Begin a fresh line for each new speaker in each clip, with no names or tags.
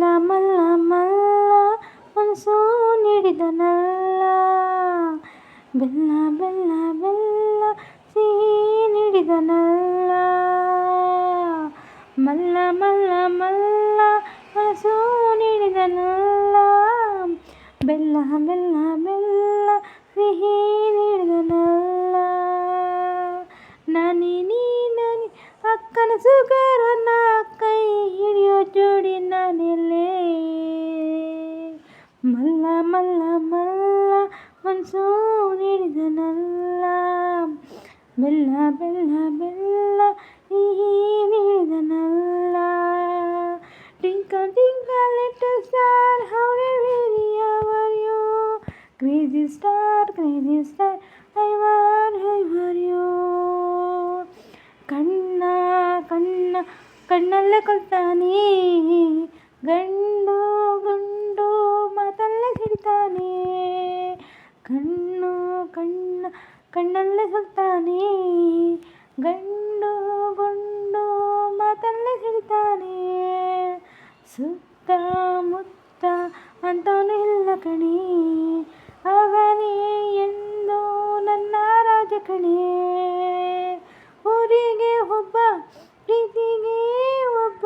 ಮಲ್ಲ ಮಲ್ಲ ಮಲ್ಲ ಮನಸ್ಸು ನೀಡಿದನಲ್ಲ ಬೆಲ್ಲ ಬೆಲ್ಲ ಬೆಲ್ಲ ಸಿಹಿ ನೀಡಿದನಲ್ಲ ಮಲ್ಲ ಮಲ್ಲ ಮಲ್ಲ ಮನಸ್ಸು ನೀಡಿದನಲ್ಲ ಬೆಲ್ಲ ಬೆಲ್ಲ ಬೆಲ್ಲ ಸಿಹಿ ನೀಡಿದನಲ್ಲ ನನಿ ನೀ ನನಿ ಅಕ್ಕನ ಸುಗರನ ಮಲ್ಲ ಮಲ್ಲ ಮಲ್ಲ ಮನಸ್ಸು ನೀಡಿದನಲ್ಲ ಬೆಲ್ಲ ಬೆಲ್ಲ ಬೆಲ್ಲ ಸಿಹಿ ನೀಡಿದನಲ್ಲ twinkle twinkle little star how very our you crazy star crazy star I were I were you ಕಣ್ಣ ಕಣ್ಣ ಕಣ್ಣಲ್ಲೇ ಕೊಲ್ತಾನೆ ಗಂಡು ಕಣ್ಣಲ್ಲೇ ಸುಲ್ತಾನೆ ಗಂಡು ಗುಂಡು ಮಾತಲ್ಲೇ ಸಿಡ್ತಾನೆ ಸುತ್ತ ಮುತ್ತ ಅಂತವನು ಇಲ್ಲ ಕಣಿ, ಅವನೇ ಎಂದು ನನ್ನ ರಾಜ ಕಣಿ. ಊರಿಗೆ ಒಬ್ಬ, ಪ್ರೀತಿಗೆ ಒಬ್ಬ,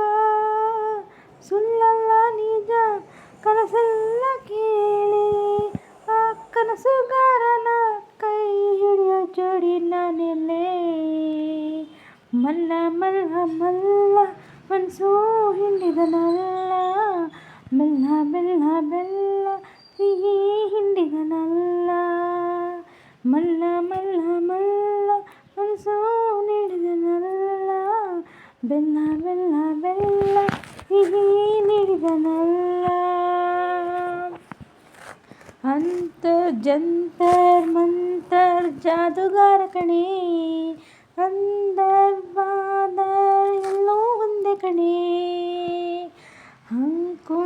ಸುಳ್ಳಲ್ಲ ನಿಜ ಕನಸಲ್ಲ ಕೇಳಿ. ಆ ಕನಸುಗಾರನ മല്ല മല്ല മല്ല മൻസൂഹിന്റെതനല്ല മെല്ല മെല്ല മെല്ല നല്ല മല്ല മല്ല മല്ല മൻസൂഹിന്റെതനല്ല ബെല്ല ബെല്ല ബെല്ല നല്ല അന്തർ ജന്തർ മന്തർ ജാതുകാരകണേ ಅಂತರ್ ಜಂತರ್ ಮಂತರ್ ಜಾದುಗಾರ ಕಣೆ ಅಂದರ್ ಬಾದರ್ ಎಲ್ಲೋ ಒಂದೇ ಕಣೆ ಹಂಕು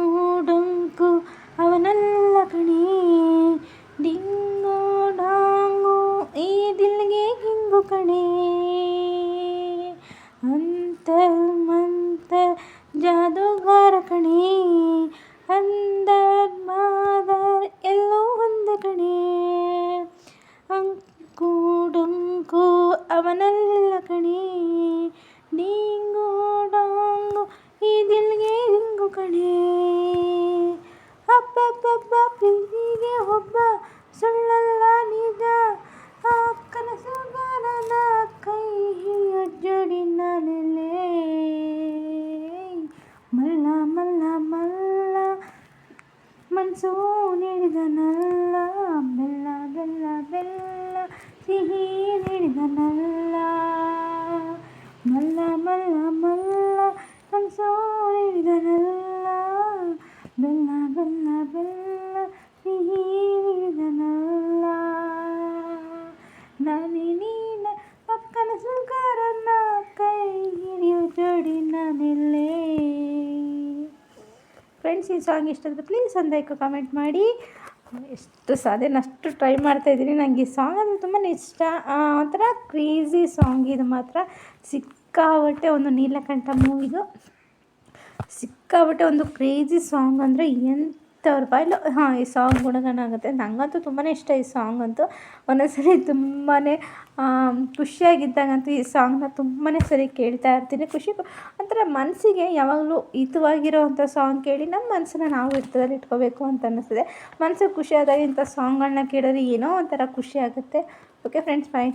ಡೊಂಕು ಅವನಲ್ಲ ಕಣೆ ಡಿಂಗು ಡಾಂಗು ಈ ದಿಲ್ಗೆ ಹಿಂಗು ಕಣೆ ಅಂತರ್ ಮಂತರ್ ಜಾದುಗಾರ ಕಣೆ ಅಂದರ್ ಬಾದರ್ ಎಲ್ಲೋ ಒಂದೇ ಕಣೆ ಅಂಕು ಡೊಂಕು ಅವನಲ್ಲ ಕಣೇ ಡಿಂಗು ಡಾಂಗು ಈ ದಿಲ್ಗೆ ಹಿಂಗು ಕಣೆ. ಅಪ್ಪಪ್ಪಪ್ಪ ಪ್ರೀತಿಗೆ ಒಬ್ಬ ಸುಳ್ಳಲ್ಲ ನಿಜ. ಆ ಕನಸುಗಾರನ ಕೈ ಹಿಡಿಯೋ ಜೋಡಿ ನಾನೆಲ್ಲೇ. ಮಲ್ಲ ಮಲ್ಲ ಮಲ್ಲ ಮನಸ್ಸು ನೀಡಿದನಲ್ಲ ಬೆಲ್ಲ ಬೆಲ್ಲ ಬೆಲ್ಲ, ಸಿಹಿ ನೀಡಿದನಲ್ಲ ಮಲ್ಲ ಮಲ್ಲ ಮಲ್ಲ ಮನಸ್ಸು ನೀಡಿದನಲ್ಲ ಬೆಲ್ಲ ಬೆಲ್ಲ ಬೆಲ್ಲ ಸಿಹಿ ನೀಡಿದನಲ್ಲ ನಾನೇ ನೀನ ಪಕ್ಕನ ಸುಗಾರನ ಕೈ ಹಿಡಿಯೋ ಜೋಡಿ ನಾನೆಲ್ಲೇ ಫ್ರೆಂಡ್ಸ್ ಈ ಸಾಂಗ್ ಇಷ್ಟ ಆದರೆ ಪ್ಲೀಸ್ ಒಂದು ಲೈಕ್ ಕಮೆಂಟ್ ಮಾಡಿ ಎಷ್ಟು ಸಾಧ್ಯ ಅಷ್ಟು ಟ್ರೈ ಮಾಡ್ತಾಯಿದ್ದೀನಿ ನನಗೆ ಈ ಸಾಂಗ್ ಅಂದರೆ ತುಂಬಾ ಇಷ್ಟ. ಒಂಥರ ಕ್ರೇಜಿ ಸಾಂಗ್ ಇದು ಮಾತ್ರ. ಸಿಕ್ಕಾಬಟ್ಟೆ ಒಂದು ನೀಲಕಂಠ ಮೂವಿದು. ಸಿಕ್ಕಾಬಟ್ಟೆ ಒಂದು ಕ್ರೇಜಿ ಸಾಂಗ್ ಅಂದರೆ ಎಂಥವ್ರ ಬಾಯಲ್ಲೂ, ಹಾಂ, ಈ ಸಾಂಗ್ ಗುಣಗಾನ ಆಗುತ್ತೆ. ನನಗಂತೂ ತುಂಬಾ ಇಷ್ಟ ಈ ಸಾಂಗ್ ಅಂತೂ. ಒಂದೊಂದು ಸರಿ ತುಂಬಾ ಖುಷಿಯಾಗಿದ್ದಾಗಂತೂ ಈ ಸಾಂಗ್ನ ತುಂಬಾ ಸರಿ ಕೇಳ್ತಾ ಇರ್ತೀನಿ. ಖುಷಿ ಒಂಥರ ಮನಸ್ಸಿಗೆ ಯಾವಾಗಲೂ ಹಿತವಾಗಿರೋವಂಥ ಸಾಂಗ್ ಕೇಳಿ ನಮ್ಮ ಮನಸ್ಸನ್ನ ನಾವು ಹಿತದಲ್ಲಿ ಇಟ್ಕೋಬೇಕು ಅಂತ ಅನ್ನಿಸ್ತದೆ. ಮನಸ್ಸಿಗೆ ಖುಷಿ ಆದಾಗ ಇಂಥ ಸಾಂಗ್ಗಳನ್ನ ಕೇಳಿದ್ರೆ ಏನೋ ಒಂಥರ ಖುಷಿ ಆಗುತ್ತೆ. Okay friends bye